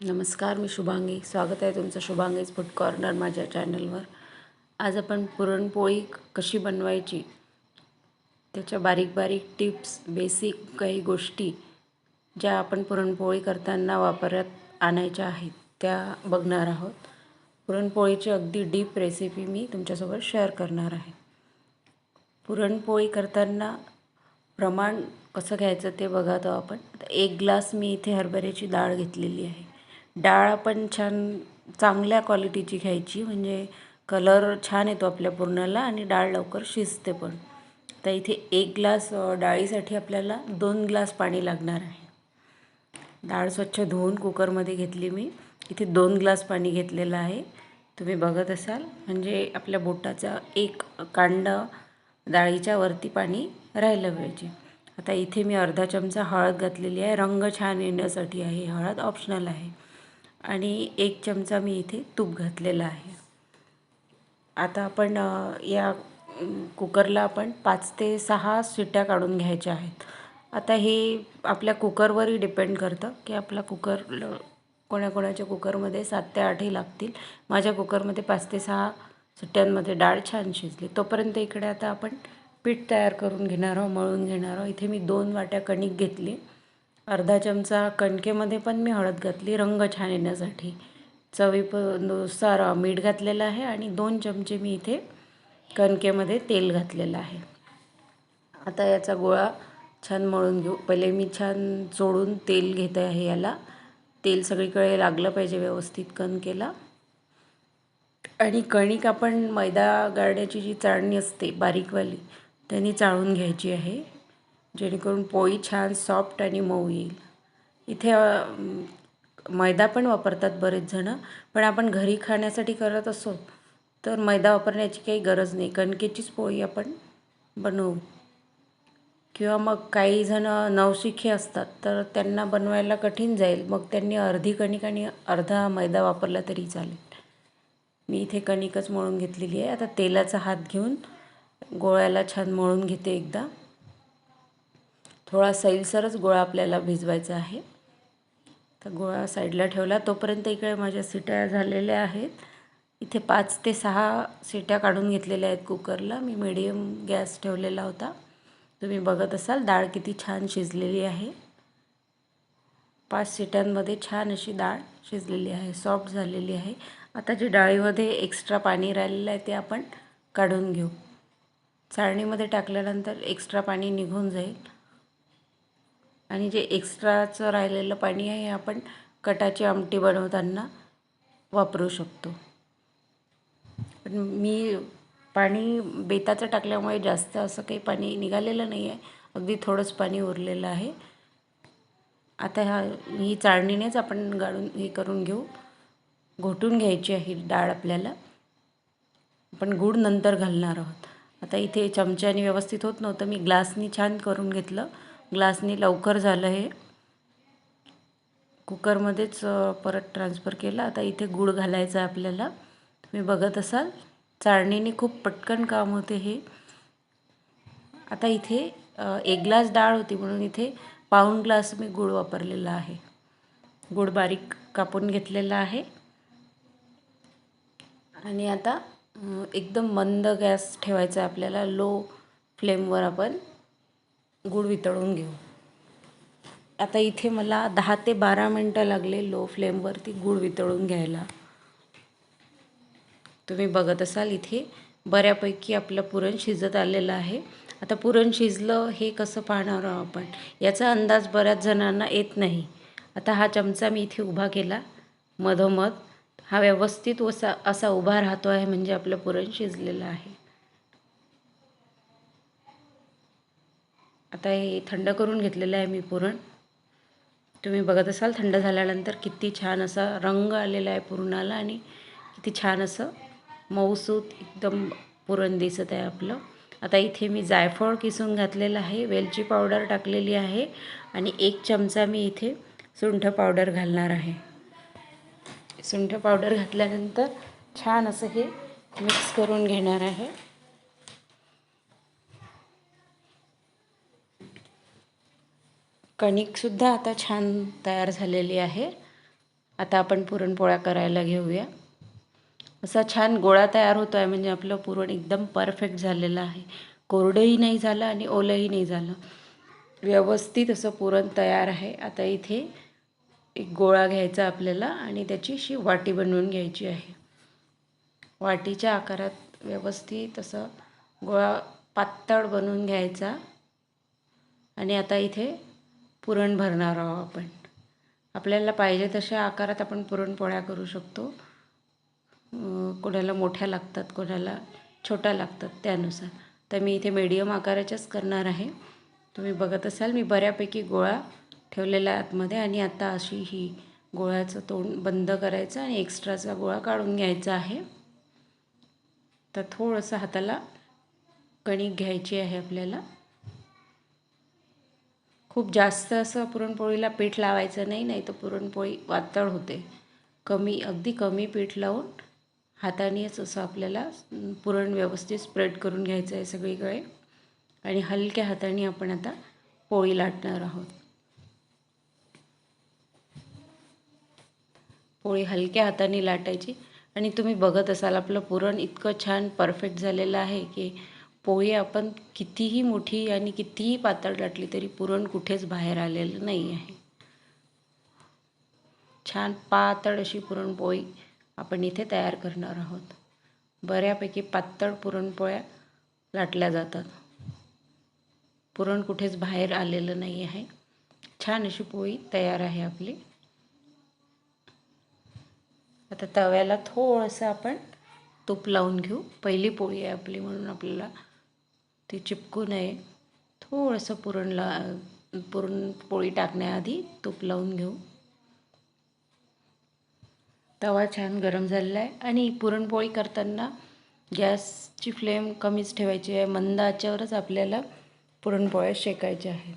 नमस्कार मी शुभांगी. स्वागत आहे तुमचं शुभांगीज फूड कॉर्नर माझ्या चॅनलवर. आज आपण पुरणपोळी कशी बनवायची त्याच्या बारीक बारीक टिप्स बेसिक काही गोष्टी ज्या आपण पुरणपोळी करताना वापरात आणायच्या आहेत त्या बघणार आहोत. पुरणपोळीची अगदी डीप रेसिपी मी तुमच्यासोबत शेअर करणार आहे. पुरणपोळी करताना प्रमाण कसं घ्यायचं ते बघा तो आपण. एक ग्लास मी इथे हरभऱ्याची डाळ घेतलेली आहे. डाळ आपण छान चांगल्या क्वालिटीची घ्यायची. म्हणजे कलर छान येतो आपल्या पुरणाला आणि डाळ लवकर शिजते पण. तर इथे एक ग्लास डाळीसाठी आपल्याला दोन ग्लास पाणी लागणार आहे. डाळ स्वच्छ धुवून कुकरमध्ये घेतली मी. इथे दोन ग्लास पाणी घेतलेलं आहे. तुम्ही बघत असाल म्हणजे आपल्या बोटाचा एक कांड डाळीच्या वरती पाणी राहिलं पाहिजे. आता इथे मी अर्धा चमचा हळद घातलेली आहे. रंग छान येण्यासाठी आहे. हळद ऑप्शनल आहे. आणि एक चमचा मी इथे तूप घातलेलं आहे. आता आपण या कुकरला आपण पाच ते सहा शिट्ट्या काढून घ्यायच्या आहेत. आता हे आपल्या कुकरवरही डिपेंड करतं की आपला कुकर कोणाकोणाच्या कुकरमध्ये सात ते आठही लागतील. माझ्या कुकरमध्ये पाच ते सहा सुट्ट्यांमध्ये डाळ छान शिजली. तोपर्यंत इकडे आता आपण पीठ तयार करून घेणार आहोत मळून घेणार आहोत. इथे मी दोन वाट्या कणिक घेतली. अर्धा चमचा कणकेमध्ये पण मी हळद घातली रंग छान येण्यासाठी. चवीनुसार मीठ घातलेलं आहे आणि दोन चमचे मी इथे कणकेमध्ये तेल घातलेलं आहे. आता याचा गोळा छान मळून घेऊ. पहिले मी छान चोळून तेल घेत आहे याला. तेल सगळीकडे लागलं पाहिजे व्यवस्थित कणकेला. आणि कणिक आपण मैदा गाळण्याची जी चाळणी असते बारीकवाली त्यांनी चाळून घ्यायची आहे. जेणेकरून पोळी छान सॉफ्ट आणि मऊ येईल. इथे मैदा पण वापरतात बरेच जणं पण आपण घरी खाण्यासाठी करत असो तर मैदा वापरण्याची काही गरज नाही. कणकेचीच पोळी आपण बनवू. किंवा मग काही जणं नवशिखे असतात तर त्यांना बनवायला कठीण जाईल. मग त्यांनी अर्धी कणिक आणि अर्धा मैदा वापरला तरी चालेल. मी इथे कणिकच मळून घेतलेली आहे. आता तेलाचा हात घेऊन गोळ्याला छान मळून घेते एकदा. थोडा सैलसरच गोळा आपल्याला भिजवायचा आहे. तर गोळा साईडला ठेवला. तोपर्यंत इकडे माझ्या सिट्या झालेल्या आहेत. इथे पाच ते सहा सिट्या काढून घेतलेल्या आहेत कुकरला. मी मिडियम गॅस ठेवलेला होता. तुम्ही बघत असाल डाळ किती छान शिजलेली आहे. पाच सिट्यांमध्ये छान अशी डाळ शिजलेली आहे सॉफ्ट झालेली आहे. आता जे डाळीमध्ये एक्स्ट्रा पाणी राहिलेलं आहे ते आपण काढून घेऊ. चाळणीमध्ये टाकल्यानंतर एक्स्ट्रा पाणी निघून जाईल. आणि जे एक्स्ट्राचं राहिलेलं पाणी आहे हे आपण कटाची आमटी बनवताना वापरू शकतो. पण मी पाणी बेताचं टाकल्यामुळे जास्त असं काही पाणी निघालेलं नाही आहे अगदी थोडंच पाणी उरलेलं आहे. आता ह्या ही चाळणीनेच आपण गाळून हे करून घेऊ. घोटून घ्यायची आहे डाळ आपल्याला. आपण गूळ नंतर घालणार आहोत. आता इथे चमच्याने व्यवस्थित होत नव्हतं. मी ग्लासनी छान करून घेतलं. ग्लासनी लवकर झालं हे. कुकरमध्येच परत ट्रान्सफर केला. आता इथे गूळ घालायचं आहे आपल्याला. तुम्ही बघत असाल चाळणीने खूप पटकन काम होते हे. आता इथे एक ग्लास डाळ होती म्हणून इथे पाऊण ग्लास मी गूळ वापरलेला आहे. गूळ बारीक कापून घेतलेला आहे. आणि आता एकदम मंद गॅस ठेवायचा आहे आपल्याला. लो फ्लेमवर आपण. गूळ वितळून घेऊ. आता इथे मला दहा ते बारा मिनटं लागले लो फ्लेमवरती गूळ वितळून घ्यायला. तुम्ही बघत असाल इथे बऱ्यापैकी आपलं पुरण शिजत आलेलं आहे. आता पुरण शिजलं हे कसं पाहणार आहोत आपण? याचा अंदाज बऱ्याच जणांना येत नाही. आता हा चमचा मी इथे उभा केला. मधोमध हा व्यवस्थित असा असा उभा राहतो आहे म्हणजे आपलं पुरण शिजलेलं आहे. आता हे थंड करून घेतलेलं आहे मी पुरण. तुम्ही बघत असाल थंड झाल्यानंतर किती छान असा रंग आलेला आहे पुरणाला आणि किती छान असं मऊसूत एकदम पुरण दिसत आहे आपलं. आता इथे मी जायफळ किसून घातलेलं आहे वेलची पावडर टाकलेली आहे आणि एक चमचा मी इथे सुंठ पावडर घालणार आहे. सुंठ पावडर घातल्यानंतर छान असं हे मिक्स करून घेणार आहे. कणिकसुद्धा आता छान तयार झालेली आहे. आता आपण पुरणपोळ्या करायला घेऊया. असा छान गोळा तयार होतो आहे म्हणजे आपलं पुरण एकदम परफेक्ट झालेलं आहे. कोरडंही नाही झालं आणि ओलंही नाही झालं. व्यवस्थित असं पुरण तयार आहे. आता इथे एक गोळा घ्यायचा आपल्याला आणि त्याची अशी वाटी बनवून घ्यायची आहे. वाटीच्या आकारात व्यवस्थित असं गोळा पातळ बनवून घ्यायचा. आणि आता इथे पुरण भरणार आहोत आपण. आपल्याला पाहिजे तशा आकारात आपण पुरणपोळ्या करू शकतो. कोणाला मोठ्या लागतात कोणाला छोट्या लागतात त्यानुसार. तर मी इथे मीडियम आकाराच्याच करणार आहे. तुम्ही बघत असाल मी बऱ्यापैकी गोळा ठेवलेला आहे आतमध्ये आणि आता अशी ही गोळ्याचं तोंड बंद करायचं आणि एक्स्ट्राचा गोळा काढून घ्यायचा आहे. तर थोडंसं हाताला कणिक घ्यायची आहे आपल्याला. खूप जास्त असं पुरणपोळीला पीठ लावायचं नाही नाही तर पुरणपोळी वातळ होते. कमी अगदी कमी पीठ लावून हातानेच असं आपल्याला पुरण व्यवस्थित स्प्रेड करून घ्यायचं आहे सगळीकडे. आणि हलक्या हाताने आपण आता पोळी लाटणार आहोत. पोळी हलक्या हाताने लाटायची. आणि तुम्ही बघत असाल आपलं पुरण इतकं छान परफेक्ट झालेलं आहे की पोळी आपण कितीही मोठी आणि कितीही पातळ लाटली तरी पुरण कुठेच बाहेर आलेलं नाही आहे. छान पातळ अशी पुरणपोळी आपण इथे तयार करणार आहोत. बऱ्यापैकी पातळ पुरणपोळ्या लाटल्या जातात. पुरण कुठेच बाहेर आलेलं नाही आहे. छान अशी पोळी तयार आहे आपली. आता तव्याला थोडंसं आपण तूप लावून घेऊ. पहिली पोळी आहे आपली म्हणून आपल्याला ती चिपकू नये. थोडंसं पुरणला पुरणपोळी टाकण्याआधी तूप लावून घेऊ. तवा छान गरम झालेला आहे आणि पुरणपोळी करताना गॅसची फ्लेम कमीच ठेवायची आहे. मंद आच्यावरच आपल्याला पुरणपोळ्या शेकायच्या आहेत.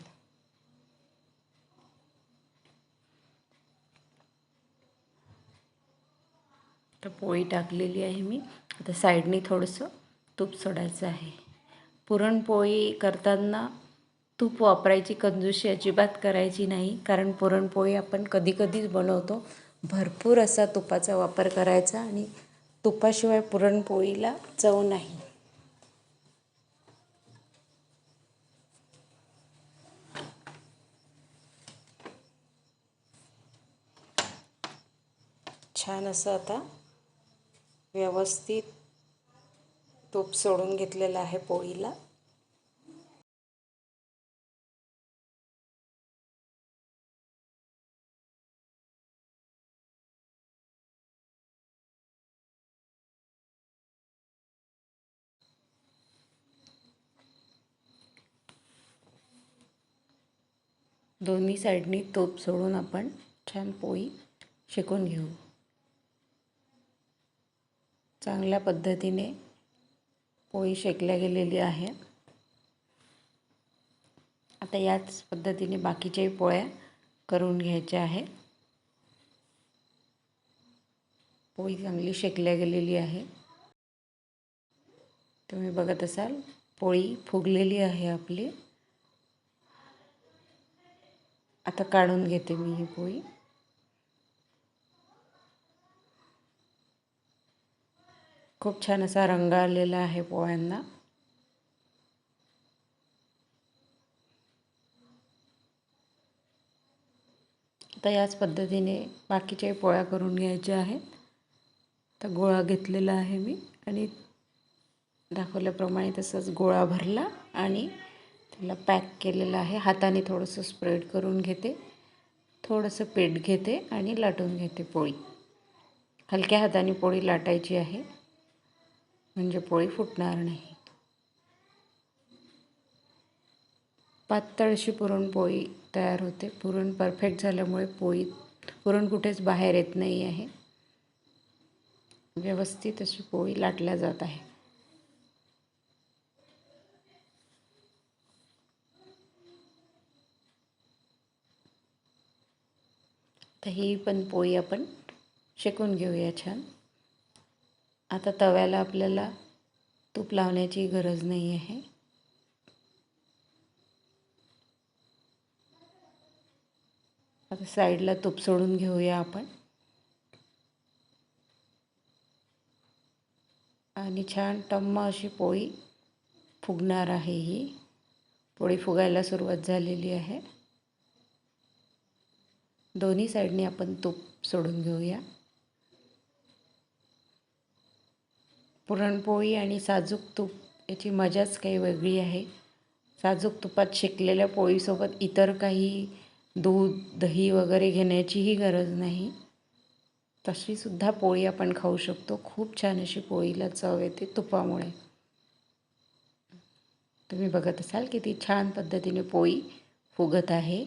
तर पोळी टाकलेली आहे मी. आता साईडनी थोडंसं तूप सोडायचं आहे. पुरणपोळी करताना तूप वापरायची कंजूशी अजिबात करायची नाही कारण पुरणपोळी आपण कधीकधीच बनवतो. भरपूर असा तुपाचा वापर करायचा आणि तुपाशिवाय पुरणपोळीला चव नाही. छान असं आता व्यवस्थित तूप सोडून घेतलेलं आहे पोळीला. दोन्ही साईडनी तूप सोडून आपण छान पोळी शिकून घेऊ. चांगल्या पद्धतीने पोळी शेकल्या गेलेली आहे आता याच पद्धतीने बाकीच्याही पोळ्या करून घ्यायच्या आहेत. पोळी चांगली शेकल्या गेलेली आहे. तुम्ही बघत असाल पोळी फुगलेली आहे आपली. आता काढून घेते मी ही पोळी. खूप छान असा रंग आलेला आहे पोळ्यांना आता याच पद्धतीने बाकीचे पोळ्या करून घ्यायच्या आहेत. तर गोळा घेतलेला आहे मी आणि दाखवल्याप्रमाणे तसंच गोळा भरला आणि त्याला पॅक केलेलं आहे. हाताने थोडंसं स्प्रेड करून घेते. थोडंसं पीठ घेते आणि लाटून घेते पोळी. हलक्या हाताने पोळी लाटायची आहे. म्हणजे पोळी फुटणार नाही. पातळशी पुरणपोळी तयार होते. पुरण परफेक्ट झाल्यामुळे पोळी पुरण कुठेच बाहेर येत नाही आहे. व्यवस्थित अशी पोळी लाटल्या जात आहे. तर ही पण पोळी आपण शेकून घेऊया छान. आता तव्याला आपल्याला तूप लावण्याची गरज नाही आहे. आता साईडला तूप सोडून घेऊया आपण. आणि छान टम्म अशी पोळी फुगणार आहे ही. पोळी फुगायला सुरुवात झालेली आहे. दोन्ही साईडने आपण तूप सोडून घेऊया. पुरणपोळी आणि साजूक तूप याची मजाच काही वेगळी आहे. साजूक तुपात शेकलेल्या पोळीसोबत इतर काही दूध दही वगैरे घेण्याचीही गरज नाही. तशीसुद्धा पोळी आपण खाऊ शकतो. खूप छान अशी पोळीला चव येते तुपामुळे. तुम्ही बघत असाल किती छान पद्धतीने पोळी फुगत आहे.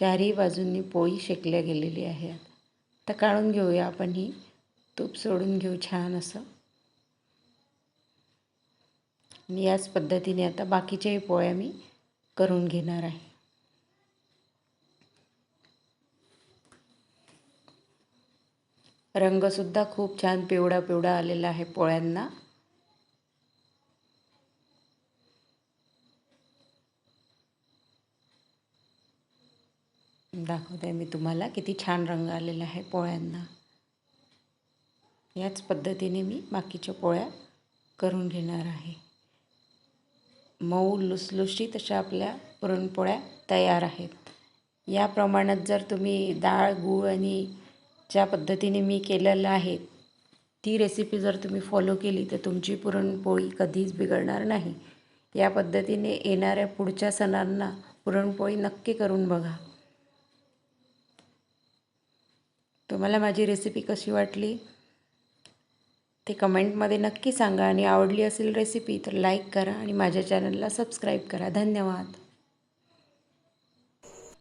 चारही बाजूंनी पोळी शेकल्या गेलेली आहे. आता काढून घेऊया आपण ही. तूप सोडून घेऊ छान असं. आणि याच पद्धतीने आता बाकीच्याही पोळ्या मी करून घेणार आहे. रंगसुद्धा खूप छान पिवळा पिवळा आलेला आहे पोळ्यांना. दाखवते मी तुम्हाला किती छान रंग आलेला आहे पोळ्यांना. याच पद्धतीने मी बाकीच्या पोळ्या करून घेणार आहे. मऊ लुसलुशीत अशा आपल्या पुरणपोळ्या तयार आहेत. या प्रमाणात जर तुम्ही डाळ गूळ आणि ज्या पद्धतीने मी केलेलं आहे ती रेसिपी जर तुम्ही फॉलो केली तर तुमची पुरणपोळी कधीच बिघडणार नाही. या पद्धतीने येणाऱ्या पुढच्या सणांना पुरणपोळी नक्की करून बघा. तुम्हाला माझी रेसिपी कशी वाटली? ते कमेंटमध्ये नक्की सांगा आणि आवडली असेल रेसिपी तर लाईक करा आणि माझ्या चॅनलला सबस्क्राईब करा. धन्यवाद.